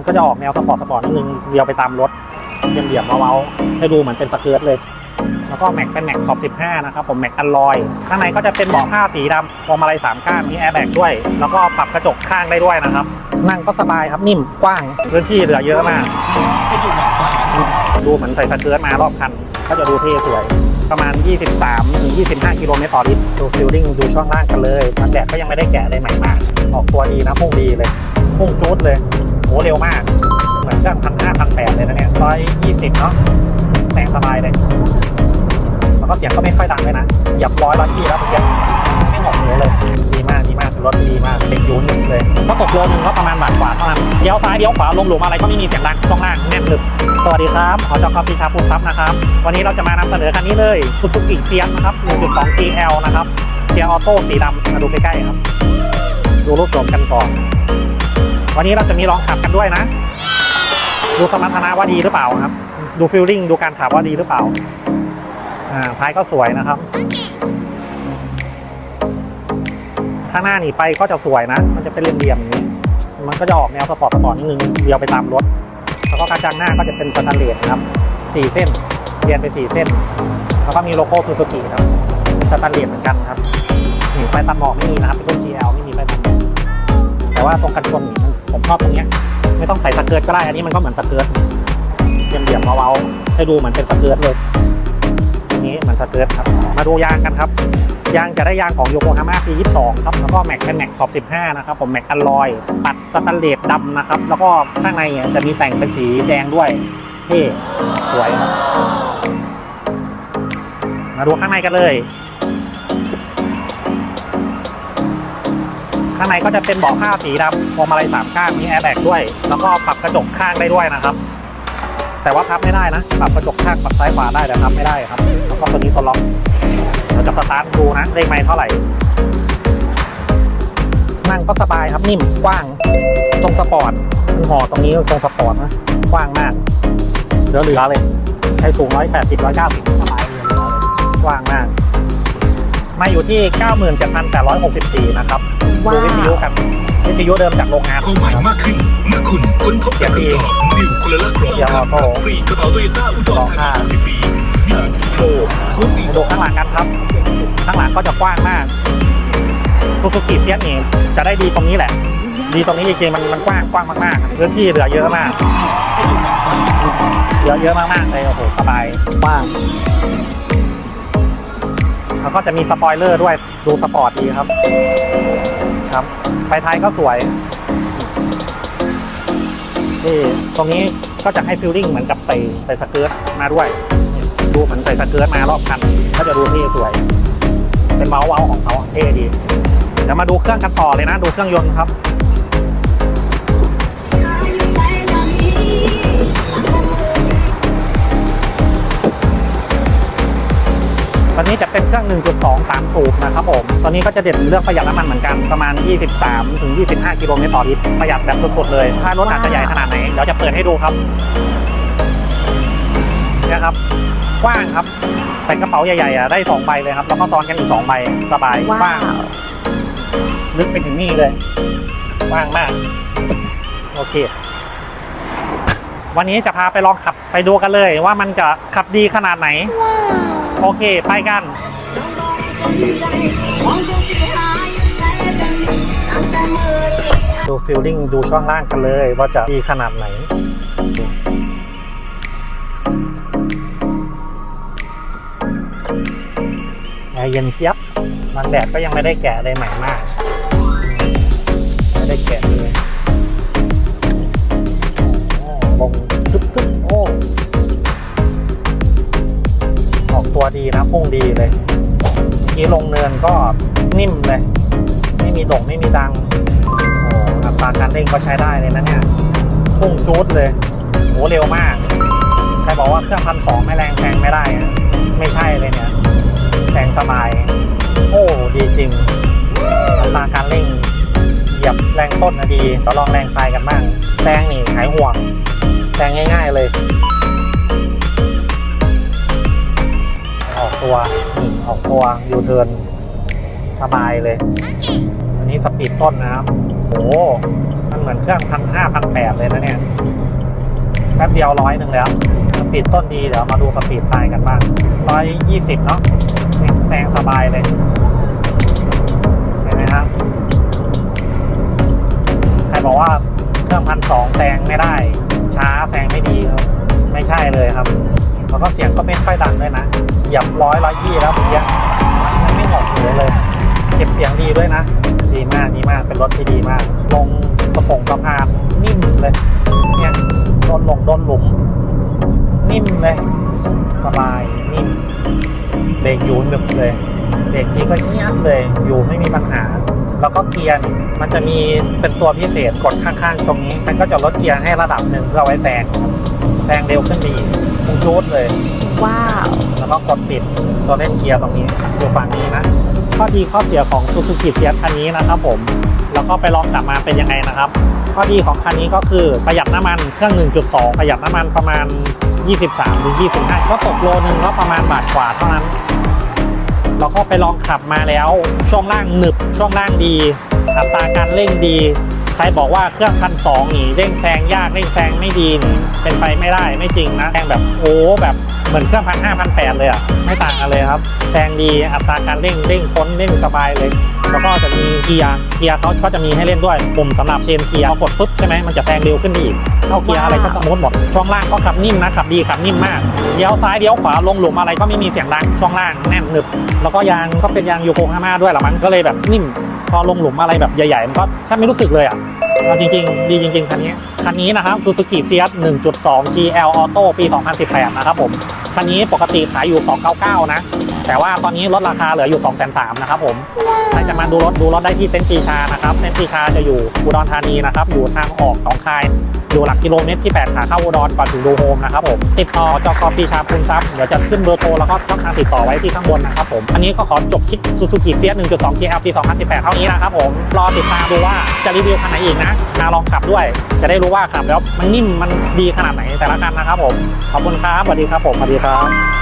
มันก็จะออกแนวสปอร์ตสปอร์ตนิดนึงเดียวไปตามรถเหลี่ยมๆเว้าๆให้ดูเหมือนเป็นสเกิร์ตเลย แล้วก็แม็กเป็นแม็กขอบ 15 นะครับผมแม็กอัลลอย ข้างในก็จะเป็นเบาะผ้าสีดำพวงมาลัย3ก้านมีแอร์แบ็กด้วย แล้วก็ปรับกระจกข้างได้ด้วยนะครับ นั่งก็สบายครับนิ่มกว้างพื้นที่เหลือเยอะมาก ดูเหมือนใส่สเกิร์ตมารอบคัน ก็จะดูเท่สวยประมาณ 23ถึง25 กิโลเมตรต่อลิตรดูฟิลลิ่งดูช่วงล่างกันเลยมันแดดก็ยังไม่ได้แกะอะไรใหม่มาก ออกตัวดีนะพุ่งดีเลย พุ่งจูดเลย โหเร็วมาก เหมือนเครื่องพันห้าพันแปดเลยนะเนี่ยร้อยยี่สิบเนาะแซงสบายเลย แล้วก็เสียงก็ไม่ค่อยดังเลยนะ เหยียบร้อยร้อยที่แล้วเมื่อกี้ไม่หงอกหูเลย ดีมากดีมากรถดีมากเด็กยูนิคเลยก็ตกโลนึงก็ประมาณบาทกว่าเท่านั้นเลี้ยวซ้ายเลี้ยวขวาลงหลุมอะไรก็ไม่มีเสียงดังช่องล่างแน่นหนึบสวัสดีครับขอเจ้าครับพิชาภูมิทรัพย์นะครับ วันนี้เราจะมานำเสนอคันนี้เลยสุ zuki เซียนนะครับ 1.2 GL นะครับเกียร์ออโต้สีดำมาดูใกล้ๆครับ ดูรูปโฉมกันก่อน วันนี้เราจะมีลองขับกันด้วยนะ ดูสมรรถนะว่าดีหรือเปล่าครับ ดูฟิลลิ่งดูการขับว่าดีหรือเปล่าอ่าท้ายก็สวยนะครับ ข้างหน้านี่ไฟก็จะสวยนะ มันจะเป็นเหลี่ยมๆอย่างนี้ มันก็จะออกแนวสปอร์ตสปอร์ตนิดนึงเดียวไปตามรถ แล้วก็กระจังหน้าก็จะเป็นสแตนเลสครับสี่เส้นเรียนไปสี่เส้น แล้วก็มีโลโก้ซูซูกิครับสแตนเลสเหมือนกันครับนี่ไฟตัดหมอกไม่มีนะครับเป็นรุ่น GL แต่ว่าตรงกันชนนี่ผมชอบตรงเนี้ยไม่ต้องใส่สเกิร์ตก็ได้ อันนี้มันก็เหมือนสเกิร์ตเหลี่ยมๆเว้าๆให้ดูเหมือนเป็นสเกิร์ตเลยอันนี้เหมือนสเกิร์ตครับ มาดูยางกันครับ ยางจะได้ยางของโยโกฮาม่าปี22 ครับ แล้วก็แม็กเป็นแม็กขอบ15 นะครับ ผมแม็กอลลอย ตัดสแตนเลสดำนะครับ แล้วก็ข้างในจะมีแต่งเป็นสีแดงด้วยเท่สวยครับ มาดูข้างในกันเลย ข้างในก็จะเป็นเบาะผ้าสีดำพวงมาลัยสามข้างมีแอร์แบกด้วย แล้วก็ปรับกระจกข้างได้ด้วยนะครับ แต่ว่าพับไม่ได้นะปรับกระจกข้างปรับซ้ายขวาได้แต่พับไม่ได้ครับแล้วก็ตัวนี้ตัวล็อกเราจะสตาร์ทดูนะเลขไม้เท่าไหร่นั่งก็สบายครับนิ่มกว้างทรงสปอร์ตห่อตรงนี้ทรงสปอร์ตนะกว้างมากเหลือเหลือเลยใช้สูง180 190สบายเลยกว้างมาก มาอยู่ที่ 97,864 นะครับดูวิทยุกันวิทยุเดิมจากโรงงาน ความหมายมากขึ้น เมื่อคุณค้นพบกับคำตอบนิวคนละละครองเดี๋ยวขับเราโทรฟรีกระเป๋าโตโยต้าอุดรธานี60ปีนิวโทรศูนย์สี่มาดูข้างหลังกันครับ ข้างหลังก็จะกว้างมากซูซูกิเซียนนี่จะได้ดีตรงนี้แหละ ดีตรงนี้จริงๆมันมันกว้างกว้างมากๆพื้นที่เหลือเยอะมากเหลือเยอะมากๆเลยโอ้โหสบายกว้าง แล้วก็จะมีสปอยเลอร์ด้วยดูสปอร์ตดีครับ ครับ ไฟท้ายก็สวย นี่ตรงนี้ก็จะให้ฟิลลิ่งเหมือนกับใส่ใส่สเกิร์ตมาด้วย ดูเหมือนใส่สเกิร์ตมารอบคันก็จะดูที่สวย เป็นเมาส์เวาของเขาเท่ดี เดี๋ยวมาดูเครื่องกันต่อเลยนะ ดูเครื่องยนต์ครับ นนี้จะเป็นเครื่อง 1.2 3สูบนะครับผม ตอนนี้ก็จะเด่นเรื่องประหยัดน้ำมันเหมือนกัน ประมาณ 23 ถึง 25 กิโลเมตรต่อลิตร ประหยัดแบบสุดๆเลย ถ้ารถอาจจะใหญ่ขนาดไหน เดี๋ยวจะเปิดให้ดูครับเนี่ยครับ กว้างครับใส่กระเป๋าใหญ่ๆอะได้สองใบเลยครับ แล้วก็ซ้อนกันอีกสองใบ สบาย กว้าง ลึกไปถึงนี่เลย กว้างมาก โอเควันนี้จะพาไปลองขับไปดูกันเลยว่ามันจะขับดีขนาดไหน โอเค ไปกันดูฟิลลิ่งดูช่วงล่างกันเลยว่าจะดีขนาดไหนแอร์เย็นเจี๊ยบมันแดดก็ยังไม่ได้แกะอะไรใหม่มาก ไม่ได้แกะเลยโอ้ลงทึบทึบโอ้ ตัวดีนะพุ่งดีเลยเมื่อกี้ลงเนินก็นิ่มเลย ไม่มีด่งไม่มีดังโอ้อัตราการเร่งก็ใช้ได้เลยนะเนี่ยพุ่งจูดเลยโหเร็วมาก ใครบอกว่าเครื่องพันสองไม่แรงแซงไม่ได้อะไม่ใช่เลยเนี่ยแซงสบาย โอ้ดีจริงอัตราการเร่งเหยียบแรงต้นนะดีเราลองแรงปลายกันบ้างแซงนี่หายห่วงแซงง่าย ๆเลย ตัวออกตัวยูเทิร์นสบายเลย อันนี้สปีดต้นนะครับโอ้มันเหมือนเครื่องพันห้าพันแปดเลยนะเนี่ย แป๊บเดียวร้อยหนึ่งแล้ว สปีดต้นดีเดี๋ยวมาดูสปีดปลายกันบ้างร้อยยี่สิบเนาะแซงสบายเลยเห็นไหมครับใครบอกว่าเครื่องพันสองแซงไม่ได้ ช้าแซงไม่ดี เลยครับ แล้วก็เสียงก็ไม่ค่อยดังด้วยนะ เหยียบร้อยร้อยยี่แล้วเมื่อกี้มันไม่หอกหูเลย เก็บเสียงดีด้วยนะ ดีมากดีมาก เป็นรถที่ดีมาก ลงสะโปงสะพานนิ่มเลย เนี่ยโดนลงโดนหลุม นิ่มเลย สบายนิ่มเบรกอยู่หนึบเลย เบรกทีก็เงียบเลยอยู่ไม่มีปัญหา แล้วก็เกียร์นี่มันจะมีเป็นตัวพิเศษกดข้างๆ ตรงนี้ มันก็จะลดเกียร์ให้ระดับหนึ่งเพื่อเอาไว้แซงแซงเร็วขึ้นดีมุงจูดเลย ว้าว แล้วก็กดปิดตัวเล่นเกียร์ตรงนี้อยู่ฝั่งนี้นะข้อดีข้อเสียของ Suzuki เซียคันนี้นะครับผมแล้วก็ไปลองกลับมาเป็นยังไงนะครับ ข้อดีของคันนี้ก็คือประหยัดน้ำมันเครื่อง 1.2 ประหยัดน้ำมันประมาณ 23ถึง25 ก็ตกโลนึงก็ประมาณบาทกว่าเท่านั้น เราก็ไปลองขับมาแล้ว ช่วงล่างหนึบช่วงล่างดี อัตราการเร่งดี ใครบอกว่าเครื่องพันสองนี่เร่งแซงยากเร่งแซงไม่ดีนี่เป็นไปไม่ได้ไม่จริงนะแซงแบบโอ้แบบเหมือนเครื่องพันห้าพันแปดเลยอะไม่ต่างกันเลยครับแซงดีอัตราการเร่งเร่งพ้นเร่งสบายเลย แล้วก็จะมีเกียร์เกียร์เขาก็จะมีให้เล่นด้วยปุ่มสำหรับเชนเกียร์กดปุ๊บใช่ไหมมันจะแซงเร็วขึ้นอีกเข้าเกียร์อะไรก็สมูทหมดช่วงล่างก็ขับนิ่มนะขับดีขับนิ่มมากเลี้ยวซ้ายเลี้ยวขวาลงหลุมอะไรก็ไม่มีเสียงดังช่วงล่างแน่นหนึบแล้วก็ยางก็เป็นยางโยโกฮาม่าด้วยละมั้งก็เลยแบบนิ่ม พอลงหลุมอะไรแบบใหญ่ๆ มันก็แทบไม่รู้สึกเลยอะเอาจริงๆ ดีจริง ๆ คันนี้ คันนี้นะครับ Suzuki CS 1.2 GL Auto ปี 2018 นะครับผม คันนี้ปกติขายอยู่ 299 นะ แต่ว่าตอนนี้ลดราคาเหลืออยู่ 203นะครับผมใครจะมาดูรถดูรถได้ที่เต็นท์ปีชานะครับ เต็นท์ปีชาจะอยู่อุดรธานีนะครับ อยู่ทางออกหนองคาย อยู่หลักกิโลเมตรที่ 8 ขาเข้าอุดรก่อนถึงดูโฮมนะครับผม ติดต่อจกปีชาคุณทรัพย์เดี๋ยวจะขึ้นเบอร์โทรแล้วก็ช่องทางติดต่อไว้ที่ข้างบนนะครับผม อันนี้ก็ขอจบคลิป Suzuki Fiat 1.2 GL ปี 2018 เท่านี้นะครับผม รอติดตามดูว่าจะรีวิวคันไหนอีกนะมาลองขับด้วย จะได้รู้ว่าขับแล้วมันนิ่มมันดีขนาดไหนแต่ละคันนะครับผม ขอบคุณครับสวัสดีครับผมสวัสดีครับ